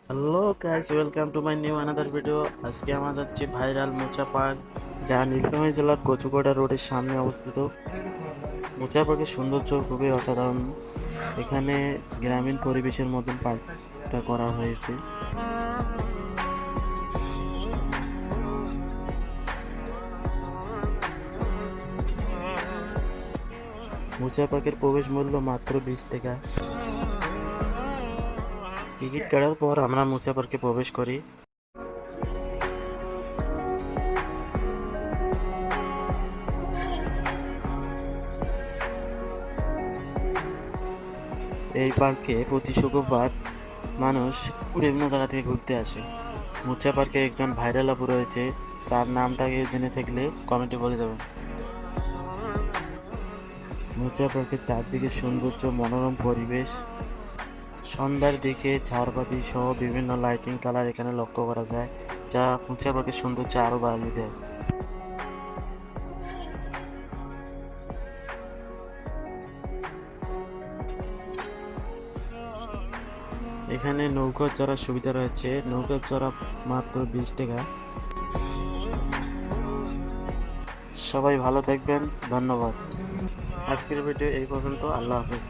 Hello guys welcome to my new another video আজকে আমরা যাচ্ছি ভাইরাল মোচা পার্ক, যা নীলফামারী জেলার কচুকোড়া রোডের সামনে অবস্থিত। মোচা পার্কের সৌন্দর্য খুবই অসাধারণ। এখানে গ্রামীণ পরিবেশের মতন পার্কটা করা হয়েছে। মোচা পার্কের প্রবেশ মূল্য মাত্র বিশ টাকা। টিকিট কাটার পর আমরা মুসা পার্কে প্রবেশ করি। এই পার্কে প্রতি শুক্রবার মানুষ বিভিন্ন জায়গা থেকে ঘুরতে আসে। মুচা পার্কে একজন ভাইরাল আপু রয়েছে। তার নামটা কেউ জেনে থাকলে কমেন্টে বলে দেবেন। মুচা পার্কের চারদিকে সৌন্দর্য, মনোরম পরিবেশ সন্ধ্যার দিকে ঝাড়বাতি সহ বিভিন্ন লাইটিং কালার এখানে লক্ষ্য করা যায়, যা পার্কের সৌন্দর্য আরও বাড়িয়ে দেয়। এখানে নৌকা চড়ার সুবিধা রয়েছে। নৌকা চড়া মাত্র বিশ টাকা। সবাই ভালো থাকবেন। ধন্যবাদ। আজকের ভিডিও এই পর্যন্ত। আল্লাহ হাফেজ।